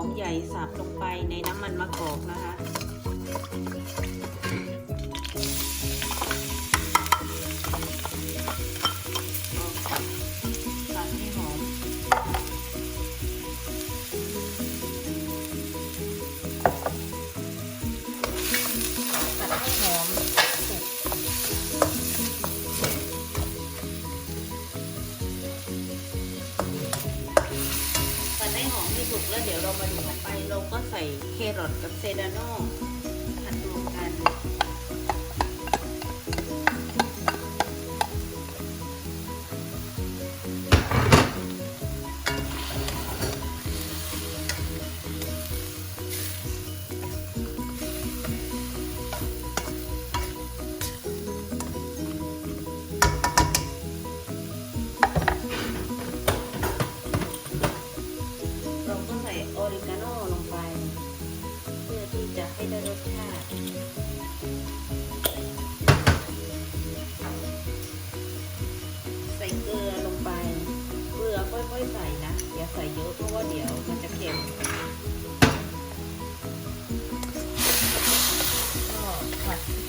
อมใหญ่สับลงไปในน้ำมันมะกอกนะคะ สุกแล้วเดี๋ยวเรามาดูถัดไป เราก็ใส่แครอทกับเซดาโน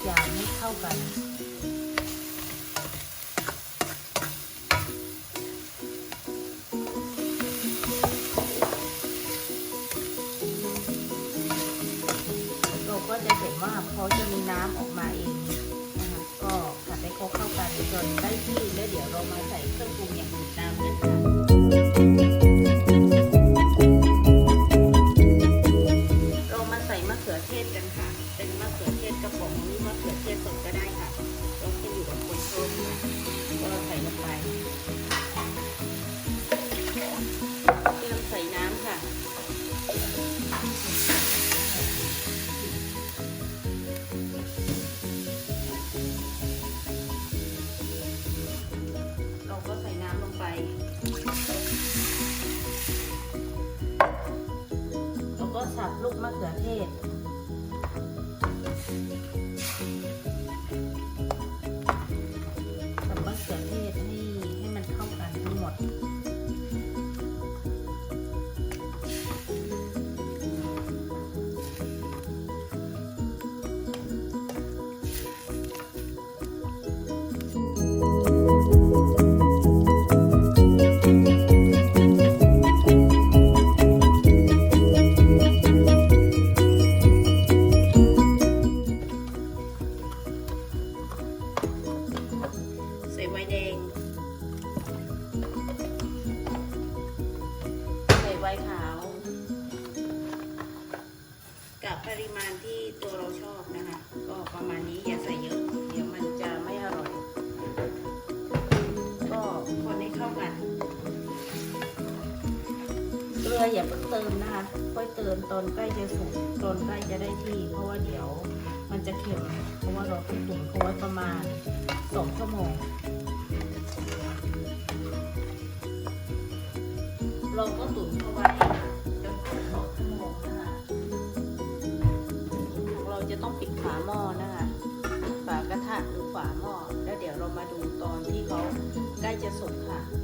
อย่างให้เข้ากัน เราก็จะเห็นว่าเขาจะมีน้ำออกมาเองนะคะก็ผัดให้เขาเข้ากันจนได้ที่แล้วเดี๋ยวเรามาใส่เครื่องปรุงอย่างอื่นตามกันค่ะ ริมาณที่ตัวเราชอบนะคะ ก็ประมาณนี้อย่าใส่เยอะ เดี๋ยวมันจะไม่อร่อย ก็คนให้เข้ากันเกลืออย่าเพิ่งเติมนะคะ ค่อยเติมตอนใกล้จะสุกตอนใกล้จะได้ที่ เพราะว่าเดี๋ยวมันจะเค็มเพราะว่าเราต้องตุ๋นเขาไว้ประมาณสองชั่วโมงเราก็ตุ๋นเขาไว้ ใกล้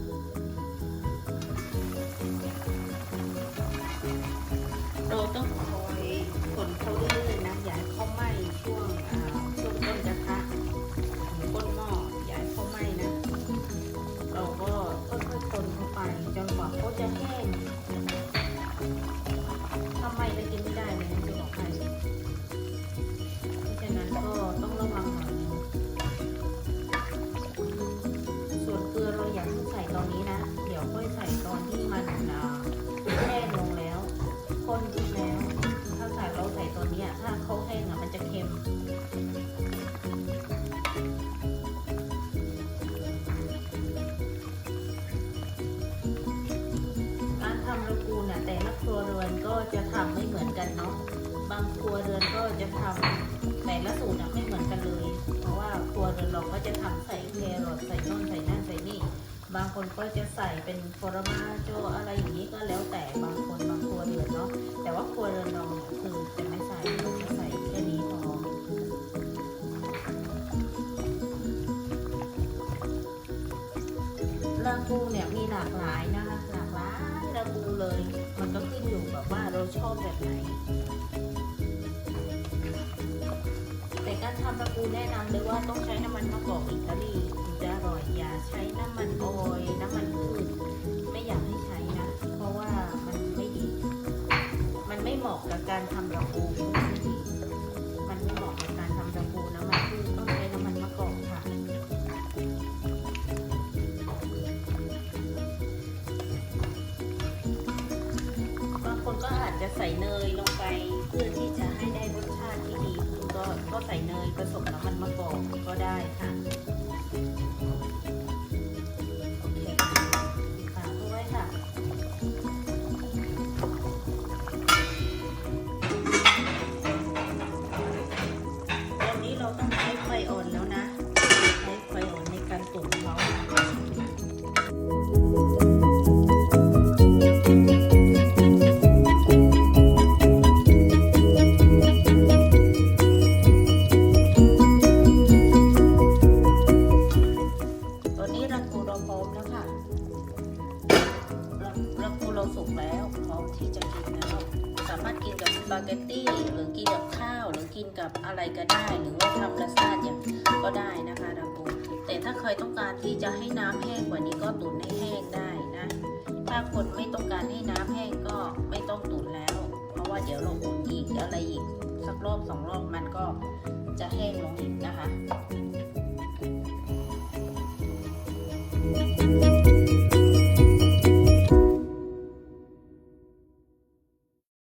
างครัวเรือนก็จะทำแต่ละสูตรน่ะไม่เหมือนกันเลย เพราะว่าครัวเรือนเราก็จะทำใส่แครอทใส่น่นใส่นั่นใส่นี่ บางคนก็จะใส่เป็นฟอร์มาโจอะไรอย่างนี้ก็แล้วแต่บางคนบางครัวเรือนเนาะ แต่ว่าครัวเรือนเราคือจะไม่ใส่เราจะใส่แค่นี้พอรากูเนี่ยมีหลากหลายนะคะหลากหลายรากูเลย มันก็ขึ้นอยู่กับว่าเราชอบแบบไหน การทำรากูแนะนำเลยว่าต้องใช้น้ำมันมะกอกอิตาลีถึงจะอร่อยอย่าใช้น้ำมันออยน้ำมันพืชไม่อยากให้ใช้นะ เพราะว่ามันไม่ดี มันไม่เหมาะกับการทำรากูไม่ดีมันไม่เหมาะกับการทำรากูน้ำมันพืชต้องใช้น้ำมันมะกอกค่ะบางคนก็อาจจะใส่เนยลงไปเพื่อที่จะให้ ก็ใส่เนยผสมน้ำมันมะกอกก็ได้ค่ะ ได้หรือว่าทำลาซาอย่างก็ได้นะคะรังกูแต่ถ้าใครต้องการที่จะให้น้ำแห้งกว่านี้ก็ตุ๋นให้แห้งได้นะ ถ้าคนไม่ต้องการให้น้ำแห้งก็ไม่ต้องตุ๋นแล้ว เพราะว่าเดี๋ยวเราอุ่นอีกอะไรอีกสักรอบสองรอบมันก็จะแห้งลงอีกนะคะ